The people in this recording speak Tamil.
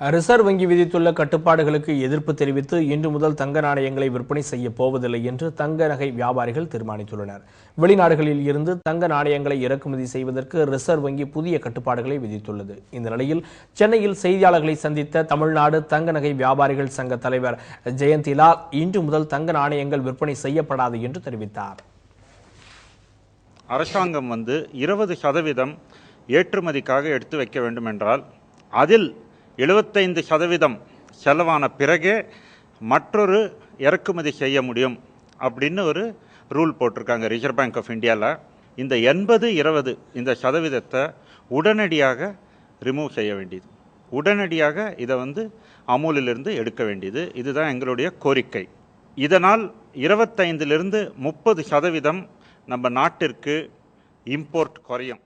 ரிசர்வ் வங்கி விதித்துள்ள கட்டுப்பாடுகளுக்கு எதிர்ப்பு தெரிவித்து இன்று முதல் தங்க நாணயங்களை விற்பனை செய்ய போவதில்லை என்று தங்க நகை வியாபாரிகள் தீர்மானித்துள்ளனர். வெளிநாடுகளில் இருந்து தங்க நாணயங்களை இறக்குமதி செய்வதற்கு ரிசர்வ் வங்கி புதிய கட்டுப்பாடுகளை விதித்துள்ளது. இந்த நிலையில் சென்னையில் செய்தியாளர்களை சந்தித்த தமிழ்நாடு தங்க நகை வியாபாரிகள் சங்க தலைவர் ஜெயந்திலால் இன்று முதல் தங்க நாணயங்கள் விற்பனை செய்யப்படாது என்று தெரிவித்தார். அரசாங்கம் வந்து இருபது சதவீதம் ஏற்றுமதிக்காக எடுத்து வைக்க வேண்டும் என்றால் அதில் எழுபத்தைந்து சதவீதம் செலவான பிறகே மற்றொரு இறக்குமதி செய்ய முடியும் அப்படின்னு ஒரு ரூல் போட்டிருக்காங்க ரிசர்வ் பேங்க் ஆஃப் இந்தியாவில் இந்த எண்பது இருபது இந்த சதவீதத்தை உடனடியாக ரிமூவ் செய்ய வேண்டியது. உடனடியாக இதை வந்து அமூலிலிருந்து எடுக்க வேண்டியது. இதுதான் எங்களுடைய கோரிக்கை. இதனால் இருபத்தைந்திலிருந்து முப்பது சதவீதம் நம்ம நாட்டிற்கு இம்போர்ட் குறையும்.